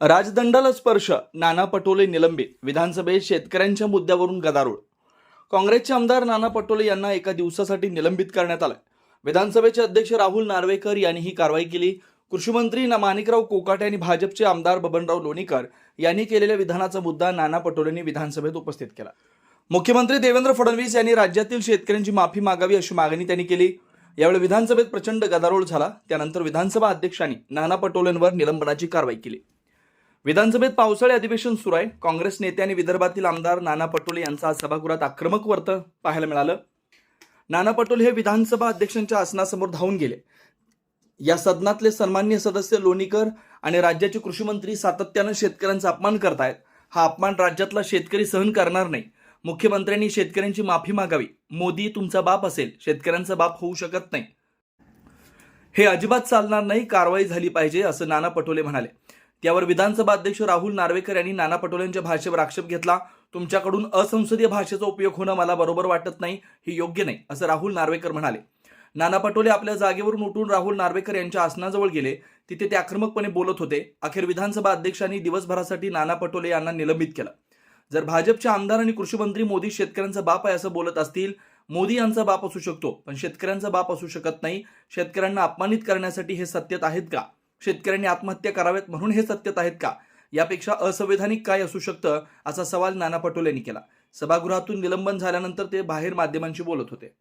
राजदंडाला स्पर्श नाना पटोले निलंबित विधानसभेत शेतकऱ्यांच्या मुद्द्यावरून गदारोळ. काँग्रेसचे आमदार नाना पटोले यांना एका दिवसासाठी निलंबित करण्यात आलं विधानसभेचे अध्यक्ष राहुल नार्वेकर यांनी ही कारवाई केली. कृषीमंत्री ना- माणिकराव कोकाटे आणि भाजपचे आमदार बबनराव लोणीकर यांनी केलेल्या विधानाचा मुद्दा नाना पटोलेंनी विधानसभेत उपस्थित केला. मुख्यमंत्री देवेंद्र फडणवीस यांनी राज्यातील शेतकऱ्यांची माफी मागावी अशी मागणी त्यांनी केली. यावेळी विधानसभेत प्रचंड गदारोळ झाला. त्यानंतर विधानसभा अध्यक्षांनी नाना पटोलेंवर निलंबनाची कारवाई केली. विधानसभेत पावसाळी अधिवेशन सुरू आहे. काँग्रेस नेते आणि विदर्भातील आमदार नाना पटोले यांचा आज सभागृहात आक्रमक वर्त पाहायला मिळालं. नाना पटोले हे विधानसभा अध्यक्षांच्या आसनासमोर धावून गेले. या सदनातले सन्मान्य सदस्य लोणीकर आणि राज्याचे कृषी मंत्री सातत्यानं शेतकऱ्यांचा अपमान करतायत. हा अपमान राज्यातला शेतकरी सहन करणार नाही. मुख्यमंत्र्यांनी शेतकऱ्यांची माफी मागावी. मोदी तुमचा बाप असेल. शेतकऱ्यांचा बाप होऊ शकत नाही. हे अजिबात चालणार नाही. कारवाई झाली पाहिजे असं नाना पटोले म्हणाले. त्यावर विधानसभा अध्यक्ष राहुल नार्वेकर यांनी नाना पटोलेंच्या भाषेवर आक्षेप घेतला. तुमच्याकडून असंसदीय भाषेचा उपयोग होणं मला बरोबर वाटत नाही हे योग्य नाही असं राहुल नार्वेकर म्हणाले. नाना पटोले आपल्या जागेवरून उठून राहुल नार्वेकर यांच्या आसनाजवळ गेले. तिथे ते आक्रमकपणे बोलत होते. अखेर विधानसभा अध्यक्षांनी दिवसभरासाठी नाना पटोले यांना निलंबित केलं. जर भाजपचे आमदार आणि कृषी मंत्री मोदी शेतकऱ्यांचा बाप आहे असं बोलत असतील मोदी यांचा बाप असू शकतो पण शेतकऱ्यांचा बाप असू शकत नाही. शेतकऱ्यांना अपमानित करण्यासाठी हे सत्यत आहेत का? शेतकऱ्यांनी आत्महत्या कराव्यात म्हणून हे सत्यत आहेत का? यापेक्षा असंवैधानिक काय असू शकतं? असा सवाल नाना पटोले यांनी केला. सभागृहातून निलंबन झाल्यानंतर ते बाहेर माध्यमांशी बोलत होते.